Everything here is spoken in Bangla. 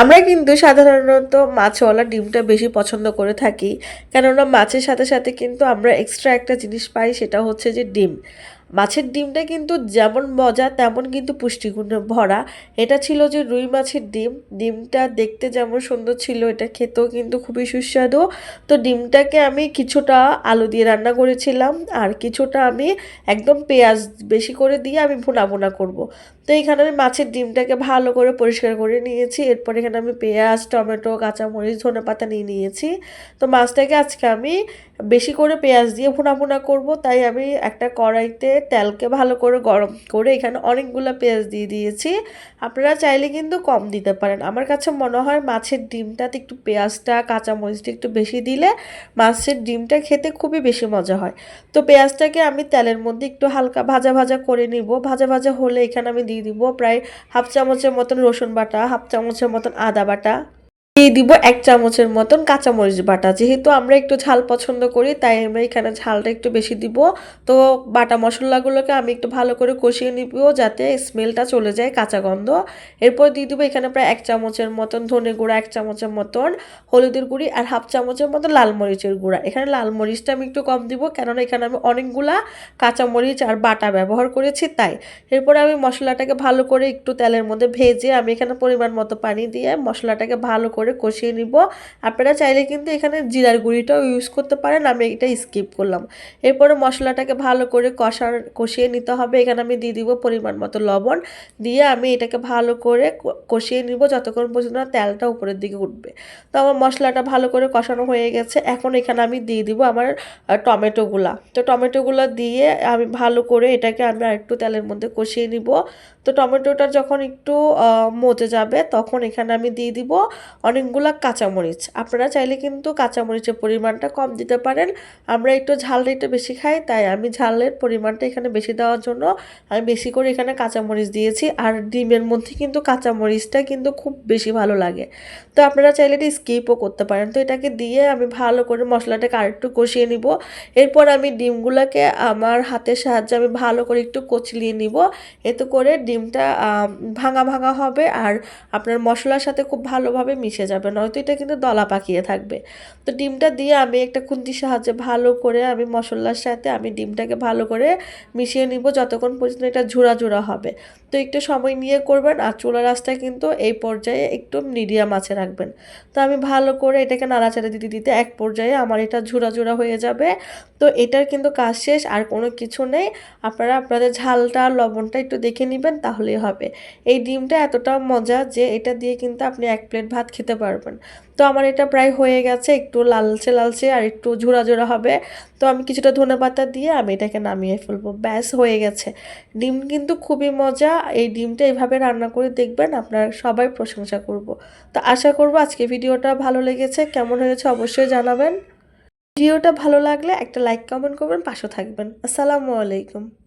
আমরা কিন্তু সাধারণত মাছওয়ালা ডিমটা বেশি পছন্দ করে থাকি, কেননা মাছের সাথে সাথে কিন্তু আমরা এক্সট্রা একটা জিনিস পাই, সেটা হচ্ছে যে ডিম। মাছের ডিমটা কিন্তু যেমন মজা, তেমন কিন্তু পুষ্টিগুণে ভরা। এটা ছিল যে রুই মাছের ডিম। ডিমটা দেখতে যেমন সুন্দর ছিল, এটা খেতেও কিন্তু খুবই সুস্বাদু। তো ডিমটাকে আমি কিছুটা আলু দিয়ে রান্না করেছিলাম, আর কিছুটা আমি একদম পেঁয়াজ বেশি করে দিয়ে আমি ভুনা ভুনা করব। তো এখানে আমি মাছের ডিমটাকে ভালো করে পরিষ্কার করে নিয়েছি। এরপর এখানে আমি পেঁয়াজ, টমেটো, কাঁচামরিচ, ধনে পাতা নিয়ে নিয়েছি। তো মাছটাকে আজকে আমি বেশি করে পেঁয়াজ দিয়ে ভুনা ভুনা করব। তাই আমি একটা কড়াইতে তেলকে ভালো করে গরম করে এখানে অনেকগুলো পেঁয়াজ দিয়ে দিয়েছি। আপনারা চাইলে কিন্তু কম দিতে পারেন। আমার কাছে মনে হয় মাছের ডিমটাতে একটু পেঁয়াজটা, কাঁচামরিচটা একটু বেশি দিলে মাছের ডিমটা খেতে খুবই বেশি মজা হয়। তো পেঁয়াজটাকে আমি তেলের মধ্যে একটু হালকা ভাজা ভাজা করে নিব। ভাজা ভাজা হলে এখানে আমি দিয়ে দিব। প্রায় হাফ চামচের মতন রসুন বাটা হাফ চামচের মতন আদা বাটা। দিয়ে দিব এক চামচের মতন কাঁচামরিচ বাটা। যেহেতু আমরা একটু ঝাল পছন্দ করি, তাই আমরা এখানে ঝালটা একটু বেশি দিব। তো বাটা মশলাগুলোকে আমি একটু ভালো করে কষিয়ে নিব যাতে স্মেলটা চলে যায় কাঁচা গন্ধ। এরপর দিয়ে দিব এখানে প্রায় এক চামচের মতন ধনে গুঁড়া, এক চামচের মতন হলুদের গুঁড়ি আর হাফ চামচের মতন লাল মরিচের গুঁড়া। এখানে লাল মরিচটা আমি একটু কম দিব কেননা এখানে আমি অনেকগুলা কাঁচামরিচ আর বাটা ব্যবহার করেছি তাই। এরপরে আমি মশলাটাকে ভালো করে একটু তেলের মধ্যে ভেজে আমি এখানে পরিমাণ মতো পানি দিয়ে মশলাটাকে ভালো করে কষিয়ে নিব। আপনারা চাইলে কিন্তু এখানে জিরার গুঁড়িটাও ইউজ করতে পারেন, আমি এটা স্কিপ করলাম। এরপরে মশলাটাকে ভালো করে কষার, কষিয়ে নিতে হবে। এখানে আমি দিয়ে দিব পরিমাণ মতো লবণ। দিয়ে আমি এটাকে ভালো করে কষিয়ে নিব যতক্ষণ পর্যন্ত তেলটা উপরের দিকে উঠবে। তো আমার মশলাটা ভালো করে কষানো হয়ে গেছে। এখন এখানে আমি দিয়ে দিব আমার টমেটোগুলা তো টমেটোগুলো দিয়ে আমি ভালো করে এটাকে আমি আরেকটু তেলের মধ্যে কষিয়ে নিব। তো টমেটোটা যখন একটু মজে যাবে, তখন এখানে আমি দিয়ে দিব অনেকগুলা কাঁচামরিচ। আপনারা চাইলে কিন্তু কাঁচামরিচের পরিমাণটা কম দিতে পারেন। আমরা একটু ঝালটা একটু বেশি খাই, তাই আমি ঝালের পরিমাণটা এখানে বেশি দেওয়ার জন্য আমি বেশি করে এখানে কাঁচামরিচ দিয়েছি। আর ডিমের মধ্যে কিন্তু কাঁচামরিচটা কিন্তু খুব বেশি ভালো লাগে। তো আপনারা চাইলে এটা স্কিপও করতে পারেন। তো এটাকে দিয়ে আমি ভালো করে মশলাটাকে আরেকটু কষিয়ে নিব। এরপর আমি ডিমগুলোকে আমার হাতের সাহায্যে আমি ভালো করে একটু কচলিয়ে নিব। এতে করে ডিমটা ভাঙা ভাঙা হবে। আর আপনার মশলার সাথে খুব ভালোভাবে মিশে যাবে, নয়তো এটা কিন্তু দলা পাকিয়ে থাকবে। তো ডিমটা দিয়ে আমি একটা খুন্তির সাহায্যে ভালো করে আমি মশলার সাথে আমি ডিমটাকে ভালো করে মিশিয়ে নিব যতক্ষণ পর্যন্ত এটা ঝুরা ঝুরা হবে। তো একটু সময় নিয়ে করবেন আর চুলা রাস্তায় কিন্তু এই পর্যায়ে একটু মিডিয়াম আছে রাখবেন। তো আমি ভালো করে এটাকে নাড়াচাড়া দিতে দিতে এক পর্যায়ে আমার এটা ঝুরা ঝুরা হয়ে যাবে। তো এটার কিন্তু কাজ শেষ আর কোনো কিছু নেই। আপনারা আপনাদের ঝালটা লবণটা একটু দেখে নেবেন, তাহলেই হবে। এই ডিমটা এতটা মজা যে এটা দিয়ে কিন্তু আপনি এক প্লেট ভাত খেতে পারবেন। তো আমার এটা প্রায় হয়ে গেছে, একটু লালচে লালচে আর একটু ঝোড়া ঝোড়া হবে। তো আমি কিছুটা ধনে পাতা দিয়ে আমি এটাকে নামিয়ে ফেলব। ব্যাস, হয়ে গেছে। ডিম কিন্তু খুবই মজা। এই ডিমটা এইভাবে রান্না করে দেখবেন আপনারা সবাই প্রশংসা করব। তো আশা করব আজকে ভিডিওটা ভালো লেগেছে। কেমন হয়েছে অবশ্যই জানাবেন। ভিডিওটা ভালো লাগলে একটা লাইক, কমেন্ট করবেন, পাশে থাকবেন। আসসালামু আলাইকুম।